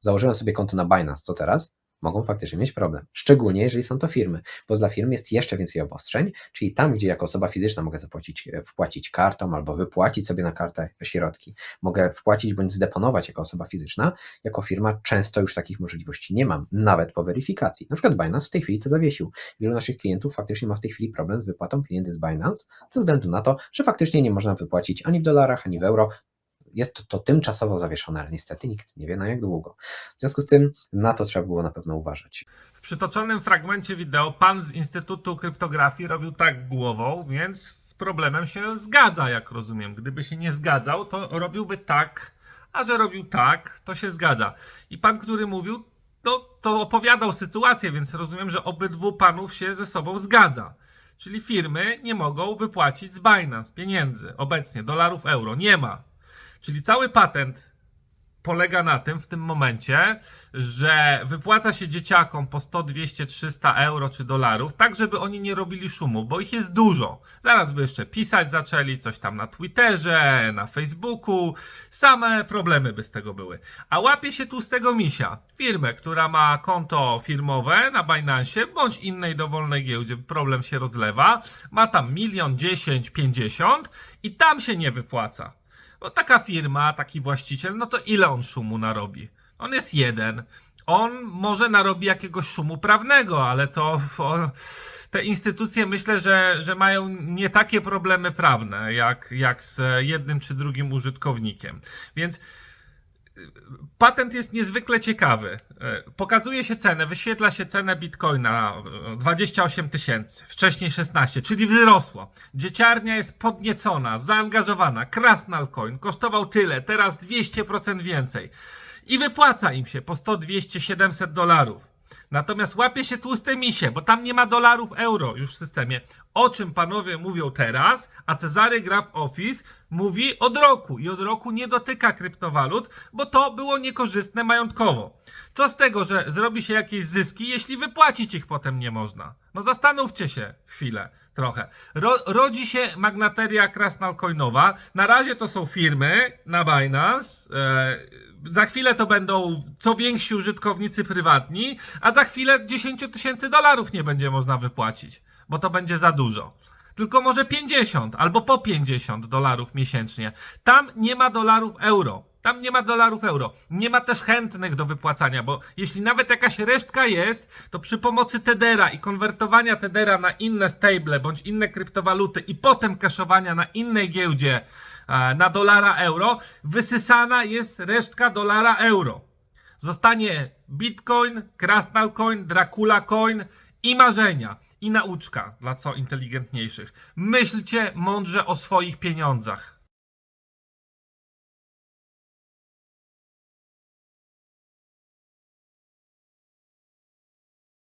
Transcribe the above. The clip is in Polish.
założyłem sobie konto na Binance, co teraz? Mogą faktycznie mieć problem. Szczególnie jeżeli są to firmy, bo dla firm jest jeszcze więcej obostrzeń, czyli tam, gdzie jako osoba fizyczna mogę zapłacić, e, wpłacić kartą albo wypłacić sobie na kartę środki, mogę wpłacić bądź zdeponować jako osoba fizyczna, jako firma często już takich możliwości nie mam, nawet po weryfikacji. Na przykład Binance w tej chwili to zawiesił. Wielu naszych klientów faktycznie ma w tej chwili problem z wypłatą pieniędzy z Binance, ze względu na to, że faktycznie nie można wypłacić ani w dolarach, ani w euro. Jest to, tymczasowo zawieszone, ale niestety nikt nie wie na jak długo. W związku z tym na to trzeba było na pewno uważać. W przytoczonym fragmencie wideo pan z Instytutu Kryptografii robił tak głową, więc z problemem się zgadza, jak rozumiem. Gdyby się nie zgadzał, to robiłby tak, a że robił tak, to się zgadza. I pan, który mówił, to, to opowiadał sytuację, więc rozumiem, że obydwu panów się ze sobą zgadza. Czyli firmy nie mogą wypłacić z Binance pieniędzy obecnie, dolarów, euro. Nie ma. Czyli cały patent polega na tym w tym momencie, że wypłaca się dzieciakom po 100, 200, 300 euro czy dolarów, tak żeby oni nie robili szumu, bo ich jest dużo. Zaraz by jeszcze pisać zaczęli, coś tam na Twitterze, na Facebooku, same problemy by z tego były. A łapie się tu z tego misia, firmę, która ma konto firmowe na Binance bądź innej dowolnej giełdzie, problem się rozlewa, ma tam milion, 10, 50 i tam się nie wypłaca. Bo taka firma, taki właściciel, no to ile on szumu narobi? On jest jeden. On może narobi jakiegoś szumu prawnego, ale to te instytucje myślę, że, że mają nie takie problemy prawne, jak, jak z jednym czy drugim użytkownikiem. Więc patent jest niezwykle ciekawy. E, Pokazuje się cenę, wyświetla się cenę bitcoina e, 28 tysięcy, wcześniej 16, czyli wzrosło. Dzieciarnia jest podniecona, zaangażowana. Krasnal Coin kosztował tyle, teraz 200% więcej. I wypłaca im się po 100, 200, 700 dolarów. Natomiast łapie się tłuste misie, bo tam nie ma dolarów euro już w systemie. O czym panowie mówią teraz, a Cezary Graf Office mówi od roku i od roku nie dotyka kryptowalut, bo to było niekorzystne majątkowo. Co z tego, że zrobi się jakieś zyski, jeśli wypłacić ich potem nie można? No zastanówcie się chwilę, trochę. Ro, rodzi się magnateria krasnalcoinowa. Na razie to są firmy na Binance. E, za chwilę to będą co więksi użytkownicy prywatni, a za chwilę 10 tysięcy dolarów nie będzie można wypłacić, bo to będzie za dużo. Tylko może 50 albo po 50 dolarów miesięcznie. Tam nie ma dolarów euro. Tam nie ma dolarów euro. Nie ma też chętnych do wypłacania, bo jeśli nawet jakaś resztka jest, to przy pomocy Tedera i konwertowania Tedera na inne stable bądź inne kryptowaluty i potem kaszowania na innej giełdzie e, na dolara euro, wysysana jest resztka dolara euro. Zostanie Bitcoin, Krasnal Coin, Dracula Coin i marzenia. I nauczka dla co inteligentniejszych. Myślcie mądrze o swoich pieniądzach.